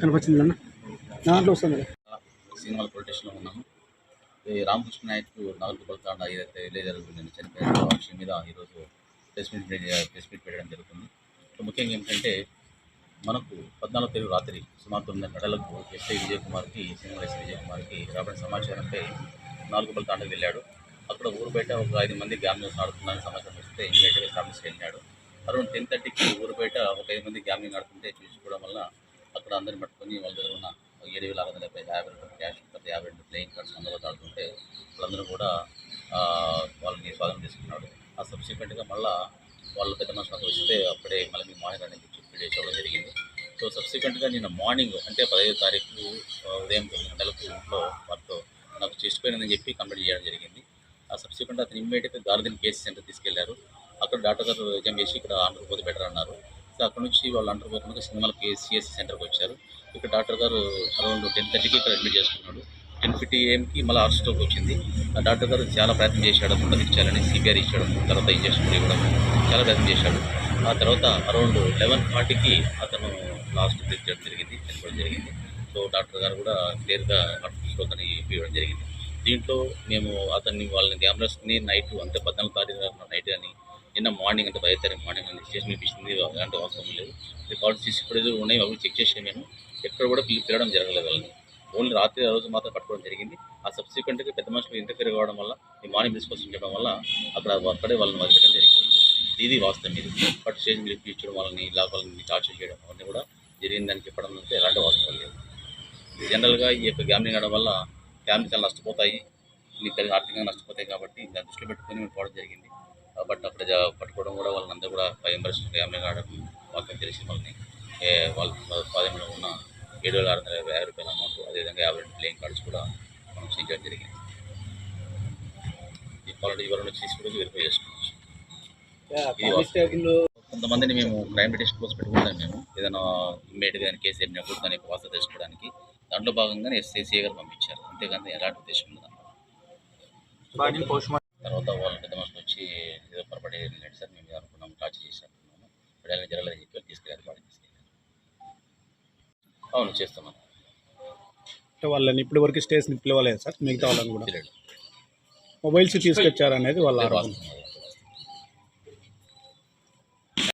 కనిపించింది అన్న దాంట్లో వస్తుంది సినిమాల పొలిటీషన్లో ఉన్నాము. ఈ రామకృష్ణ నాయక్ నాలుగు తాండ ఏదైతే విలేజ్ జరుగుతుందని చనిపోయిన విషయం మీద ఈరోజు ప్రెస్ మీట్ ప్రెస్ మీట్ పెట్టడం జరుగుతుంది. సో ముఖ్యంగా ఏంటంటే మనకు పద్నాలుగు తేదీ రాత్రి సుమారు తొమ్మిది గంటలకు ఎస్ఐ విజయ్ కుమార్కి సినిమా ఎస్ఐ విజయ్ కుమార్కి రాబడిన సమాచారంపై నాలుగు తాండకు వెళ్ళాడు. అక్కడ ఊరు బయట ఒక ఐదు మంది గ్యామ్లింగ్స్ ఆడుతున్నారని సమాచారం వస్తే ఇమీడియట్గా ఎస్టాబ్లిష్ వెళ్ళాడు. అరౌండ్ టెన్ థర్టీకి ఊరు బయట ఒక ఐదు మంది గ్యామ్లింగ్ ఆడుతుంటే చూసుకోవడం వల్ల అక్కడ అందరిని పట్టుకొని వాళ్ళ దగ్గర ఉన్న ఏడు వేల ఆరు వందల డెబ్బై యాభై రెండు క్యాష్ తర్వాత యాభై రెండు ప్లేయింగ్ కార్డ్స్ అందులో ఆడుతుంటే వాళ్ళందరూ కూడా వాళ్ళని స్వాధీనం చేసుకున్నాడు ఆ సబ్సిక్వెంట్గా మళ్ళీ వాళ్ళ పెద్ద మనుషులకు వస్తే అప్పుడే మళ్ళీ మార్నింగ్ అనేది చెప్పి చేయడం జరిగింది. సో సబ్సిక్వెంట్గా నిన్న మార్నింగ్ అంటే పదహైదు తారీఖు ఉదయం తొమ్మిది గంటలకు ఇంట్లో వారితో నాకు చెస్ట్ చెప్పి కంప్లీట్ చేయడం జరిగింది. సబ్సిక్వెంట్ అతను ఇమ్మీడియట్గా గార్డెన్ కేసు సెంటర్ తీసుకెళ్ళారు. అక్కడ డాక్టర్ గారు ఎగ్జామ్ చేసి ఇక్కడ ఆంధ్రపోతే బెటర్ అన్నారు. సో అక్కడ నుంచి వాళ్ళు అండర్పోకుండా సినిమాలకి సిఎస్సి సెంటర్కి వచ్చారు. ఇక్కడ డాక్టర్ గారు అరౌండ్ టెన్ థర్టీకి ఇక్కడ అడ్మిట్ చేసుకున్నాడు టెన్ ఫిఫ్టీ ఏఎంకి మళ్ళీ హార్ట్ స్ట్రోక్ వచ్చింది. ఆ డాక్టర్ గారు చాలా ప్రయత్నం చేశాడు. ముందు ఇచ్చారని సిపిఆర్ ఇచ్చాడు. తర్వాత ఇంజక్షన్ ఇవ్వడం చాలా ప్రయత్నం చేశాడు. ఆ తర్వాత అరౌండ్ లెవెన్ ఫార్టీకి అతను లాస్ట్ తెచ్చడం చేయడం జరిగింది. చనిపోవడం జరిగింది. సో డాక్టర్ గారు కూడా క్లియర్గా హార్ట్ స్ట్రోక్ అని ఇవ్వడం జరిగింది. దీంట్లో మేము అతన్ని వాళ్ళని గ్యామ్లర్స్ని నైట్ అంటే పద్నాలుగు తారీఖు నైట్ అని నిన్న మార్నింగ్ అంటే బయట మార్నింగ్ అని స్టేషన్ ఇప్పించింది అలాంటి అవసరం లేదు. రికార్డ్ సీసీ ఫుటేజ్ ఉన్నాయి అవి చెక్ చేసాం మేము ఎక్కడ కూడా పిల్లి పిలవడం జరగలేదు వాళ్ళని. ఓన్లీ రాత్రి ఆ రోజు మాత్రం పట్టుకోవడం జరిగింది. ఆ సబ్సిక్వెంట్గా పెద్ద మనుషులు ఇంటర్ఫియర్ కావడం వల్ల ఈ మార్నింగ్ తీసుకొచ్చి చెప్పడం వల్ల అక్కడ అక్కడే వాళ్ళని వదిలిపెట్టడం జరిగింది. ఇది వాస్తవం ఇది. బట్ స్టేషన్ పిలిపించడం వాళ్ళని ఇలా వాళ్ళని టార్చర్ చేయడం అవన్నీ కూడా జరిగిందని చెప్పడం అంటే ఎలాంటి వాస్తవం లేదు. జనరల్గా ఈ యొక్క గ్యామ్లింగ్ ఆడడం వల్ల ఫ్యామిలీ చాలా నష్టపోతాయి. మీ తల్లి ఆర్థికంగా నష్టపోతాయి కాబట్టి దాన్ని దృష్టిలో పెట్టుకొని మేము పోవడం జరిగింది. బట్ అక్కడ పట్టుకోవడం కూడా వాళ్ళందరూ కూడా భయం పరిస్థితి గ్యామ్లింగ్ ఆడడం మాకు తెలిసి వాళ్ళని వాళ్ళ స్వాధీనంలో ఉన్న ఏడు వేల ఆరు వందల యాభై రూపాయల అమౌంట్ అదేవిధంగా యాభై రెండు ప్లేయింగ్ కార్డ్స్ కూడా మనం చేయడం జరిగింది. ఈ క్వాలిటీ వివరణ చేసి కూడా వెరిఫై చేసుకోవచ్చు. కొంతమందిని మేము క్రైమ్ డిటెక్షన్ కోసం పెట్టుకుంటాం మేము. ఏదైనా ఇమ్మీడియట్గా కేసు జరిగినప్పుడు దాని యొక్క వాస్తవ తెలుసుకోవడానికి దాంట్లో భాగంగానే ఎస్ఐసీ గారు పంపించారు. అంతేగాని ఎలాంటి ఉద్దేశం లేదు తర్వాత వాళ్ళ పెద్ద మనుషులు వచ్చి ఏదో పొరపడి లేదు సార్? మేము చేసి అనుకున్నాము ఇప్పుడు ఎలా జరగలేదని చెప్పి తీసుకెళ్ళారు బాడీ తీసుకెళ్ళారు. అవును చేస్తున్నాం. అంటే వాళ్ళని ఇప్పటి వరకు స్టేషన్ పిలవలేదు సార్ మిగతా వాళ్ళని కూడా. తెలియదు మొబైల్స్ తీసుకొచ్చారనేది వాళ్ళ